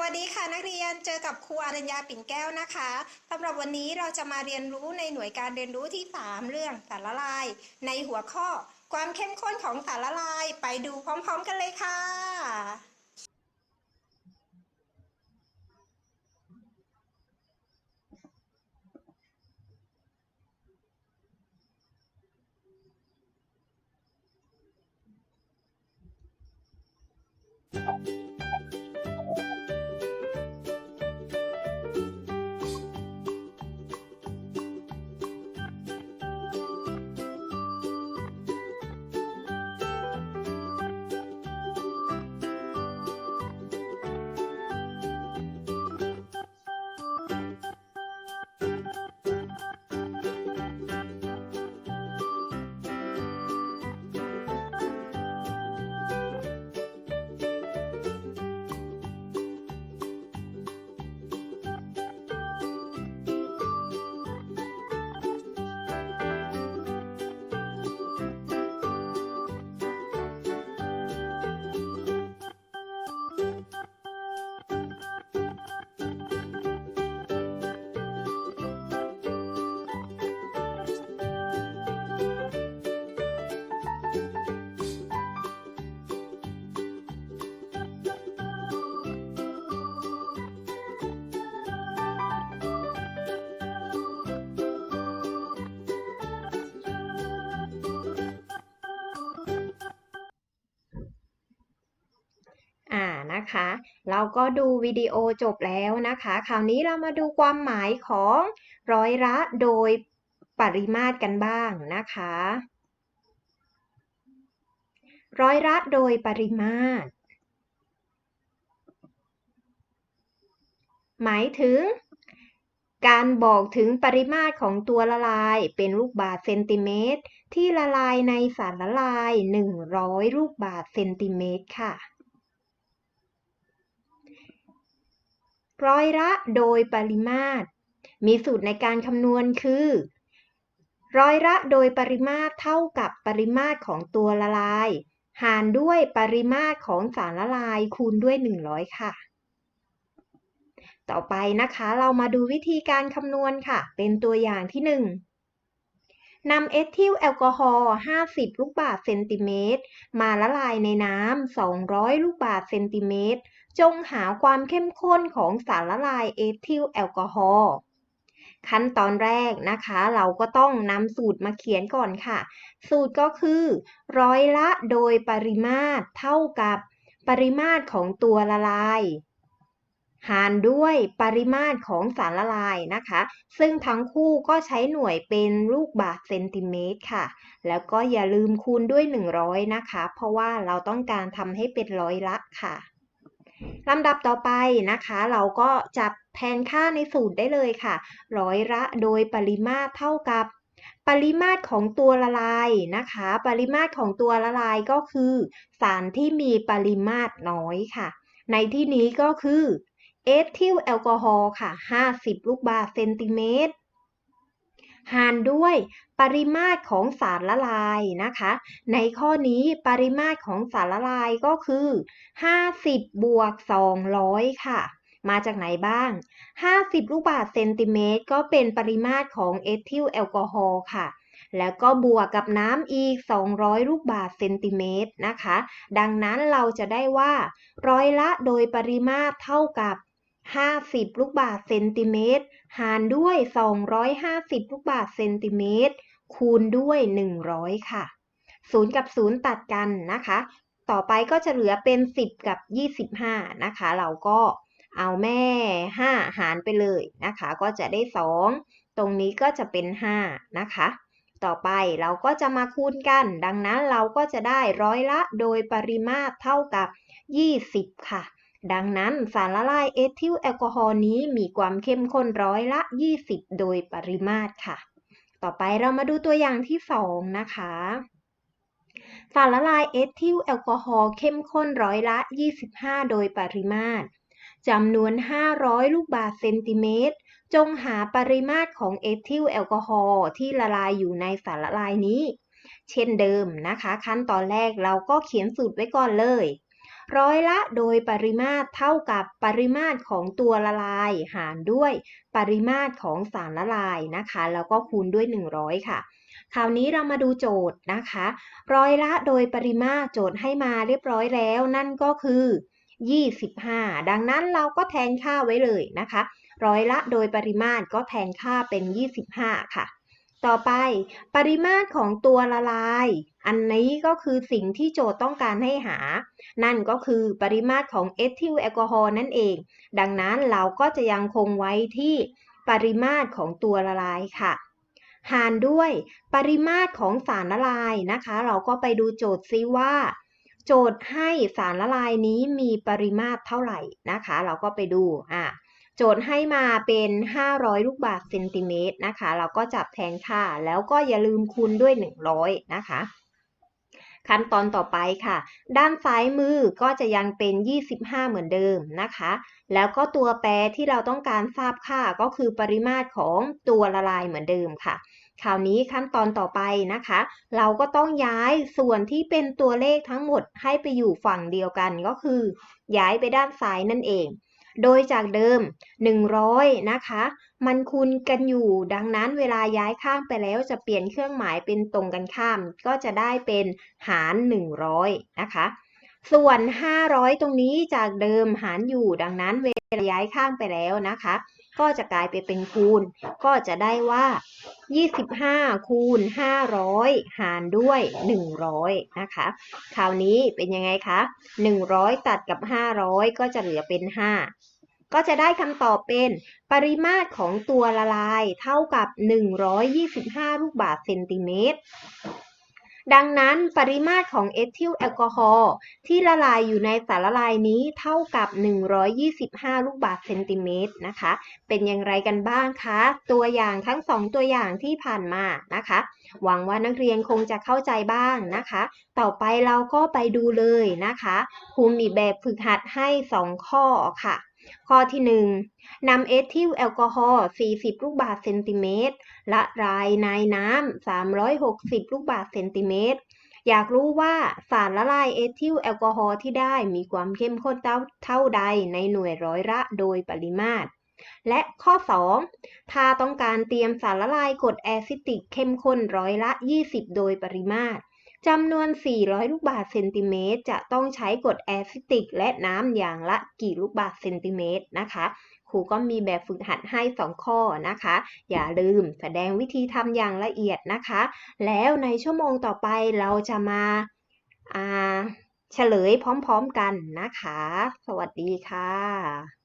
วัสดีค่ะนักเรียนเจอกับครูอารัญญาปิ่นแก้วนะคะสำหรับวันนี้เราจะมาเรียนรู้ในหน่วยการเรียนรู้ที่ 3 เรื่องสารละลาย ในหัวข้อ ความเข้มข้นของสารละลายไปดูพร้อมๆกันเลยค่ะอ่า นะคะ เราก็ดูวิดีโอจบแล้วนะคะ คราวนี้เรามาดูความหมายของร้อยละโดยปริมาตรกันบ้างนะคะ ร้อยละโดยปริมาตร หมายถึง การบอกถึงปริมาตรของตัวละลายเป็นลูกบาศก์เซนติเมตร ที่ละลายในสารละลาย 100 ลูกบาศก์เซนติเมตรค่ะ ร้อยละโดยปริมาตร มีสูตรในการคำนวณคือ ร้อยละโดยปริมาตรเท่ากับปริมาตรของตัวละลาย หารด้วยปริมาตรของสารละลายคูณด้วย 100 ค่ะ ต่อไปนะคะเรามาดูวิธีการคำนวณค่ะ เป็นตัวอย่างที่ 1นำเอทิลแอลกอฮอล์ 50 ลูกบาศก์เซนติเมตร มาละลายในน้ำ 200 ลูกบาศก์เซนติเมตร จงหาความเข้มข้นของสารละลายเอทิลแอลกอฮอล์ขั้นตอนแรกนะคะ เราก็ต้องนำสูตรมาเขียนก่อนค่ะ สูตรก็คือ ร้อยละโดยปริมาตรเท่ากับปริมาตรของตัวละลาย หารด้วยปริมาตรของสารละลายนะคะ ซึ่งทั้งคู่ก็ใช้หน่วยเป็นลูกบาศก์เซนติเมตรค่ะ แล้วก็อย่าลืมคูณด้วย 100 นะคะ เพราะว่าเราต้องการทำให้เป็นร้อยละค่ะ ลำดับต่อไปนะคะ เราก็จับแทนค่าในสูตรได้เลยค่ะ ร้อยละโดยปริมาตรเท่ากับ ปริมาตรของตัวละลายนะคะ ปริมาตรของตัวละลายก็คือ สารที่มีปริมาตรน้อยค่ะ ในที่นี้ก็คือเอทิลแอลกอฮอล์ค่ะ 50 ลูกบาศก์เซนติเมตร หารด้วยปริมาตรของสารละลายนะคะ ในข้อนี้ปริมาตรของสารละลายก็คือ 50 บวก 200 ค่ะ มาจากไหนบ้าง 50 ลูกบาศก์เซนติเมตรก็เป็นปริมาตรของเอทิลแอลกอฮอล์ค่ะแล้วก็บวกกับน้ำอีก 200 ลูกบาศก์เซนติเมตรนะคะ ดังนั้นเราจะได้ว่า ร้อยละโดยปริมาตรเท่ากับ 50 ลูกบาศก์เซนติเมตร หารด้วย 250 ลูกบาศก์เซนติเมตร คูณด้วย 100 ค่ะ 0 กับ 0 ตัดกันนะคะ ต่อไปก็จะเหลือเป็น 10 กับ 25 นะคะ เราก็เอาแม่ 5 หารไปเลยนะคะ ก็จะได้ 2 ตรงนี้ก็จะเป็น 5 นะคะ ต่อไปเราก็จะมาคูณกัน ดังนั้นเราก็จะได้ร้อยละโดยปริมาตรเท่ากับ 20 ค่ะ ดังนั้นสารละลายเอทิลแอลกอฮอล์นี้มีความเข้มข้นร้อยละ 20 โดยปริมาตรค่ะ ต่อไปเรามาดูตัวอย่างที่ 2 นะคะ สารละลายเอทิลแอลกอฮอล์เข้มข้นร้อยละ 25 โดยปริมาตรจำนวน 500 ลูกบาศก์เซนติเมตร จงหาปริมาตรของเอทิลแอลกอฮอล์ที่ละลายอยู่ในสารละลายนี้ เช่นเดิมนะคะ ขั้นตอนแรกเราก็เขียนสูตรไว้ก่อนเลย ร้อยละโดยปริมาตรเท่ากับปริมาตรของตัวละลาย หารด้วยปริมาตรของสารละลายนะคะ แล้วก็คูณด้วย 100 ค่ะคราวนี้เรามาดูโจทย์นะคะ ร้อยละโดยปริมาตรโจทย์ให้มาเรียบร้อยแล้ว นั่นก็คือ 25 ดังนั้นเราก็แทนค่าไว้เลยนะคะ ร้อยละโดยปริมาตรก็แทนค่าเป็น 25 ค่ะ ต่อไปปริมาตรของตัวละลาย อันนี้ก็คือสิ่งที่โจทย์ต้องการให้หา นั่นก็คือปริมาตรของเอทิลแอลกอฮอล์นั่นเอง ดังนั้นเราก็จะยังคงไว้ที่ปริมาตรของตัวละลายค่ะ หารด้วยปริมาตรของสารละลายนะคะ เราก็ไปดูโจทย์ซิว่า โจทย์ให้สารละลายนี้มีปริมาตรเท่าไหร่นะคะ เราก็ไปดูอะโจทย์ให้มาเป็น 500 ลูกบาศก์เซนติเมตรนะคะ เราก็จับแทนค่า แล้วก็อย่าลืมคูณด้วย 100 นะคะ ขั้นตอนต่อไปค่ะ ด้านซ้ายมือก็จะยังเป็น 25 เหมือนเดิมนะคะ แล้วก็ตัวแปรที่เราต้องการทราบค่าก็คือปริมาตรของตัวละลายเหมือนเดิมค่ะ คราวนี้ขั้นตอนต่อไปนะคะ เราก็ต้องย้ายส่วนที่เป็นตัวเลขทั้งหมดให้ไปอยู่ฝั่งเดียวกันก็คือ ย้ายไปด้านซ้ายนั่นเอง โดยจากเดิม 100 นะคะ มันคูณกันอยู่ ดังนั้นเวลาย้ายข้างไปแล้วจะเปลี่ยนเครื่องหมายเป็นตรงกันข้าม ก็จะได้เป็นหาร 100 นะคะ ส่วน 500 ตรงนี้จากเดิมหารอยู่ดังนั้นเวลาย้ายข้างไปแล้วนะคะ ก็จะกลายไปเป็นคูณ ก็จะได้ว่า 25 คูณ 500 หารด้วย 100 นะคะ คราวนี้เป็นยังไงคะ 100 ตัดกับ 500 ก็จะเหลือเป็น 5ก็จะได้คำตอบเป็นปริมาตรของตัวละลายเท่ากับ 125 ลูกบาศก์เซนติเมตร ดังนั้นปริมาตรของเอทิลแอลกอฮอล์ที่ละลายอยู่ในสารละลายนี้เท่ากับ 125 ลูกบาศก์เซนติเมตรนะคะ เป็นอย่างไรกันบ้างคะ ตัวอย่างทั้งสองตัวอย่างที่ผ่านมานะคะ หวังว่านักเรียนคงจะเข้าใจบ้างนะคะ ต่อไปเราก็ไปดูเลยนะคะครูมีแบบฝึกหัดให้ 2 ข้อค่ะ ข้อที่1นำเอทิลแอลกอฮอล์ 40 ลูกบาศก์เซนติเมตร ละลายในน้ำ 360 ลูกบาศก์เซนติเมตร อยากรู้ว่าสารละลายเอทิลแอลกอฮอล์ที่ได้มีความเข้มข้นเท่าเท่าใดในหน่วยร้อยละโดยปริมาตร และข้อ 2 ถ้าต้องการเตรียมสารละลายกรดแอซิติกเข้มข้นร้อยละ 20 โดยปริมาตร จำนวน 400 ลูกบาศก์เซนติเมตร จะต้องใช้กรดแอซิติก และน้ำอย่างละกี่ลูกบาศก์เซนติเมตรนะคะครูก็มีแบบฝึกหัดให้ 2 ข้อนะคะ อย่าลืมแสดงวิธีทำอย่างละเอียดนะคะ แล้วในชั่วโมงต่อไปเราจะมาาเฉลยพร้อมๆกันนะคะ สวัสดีค่ะ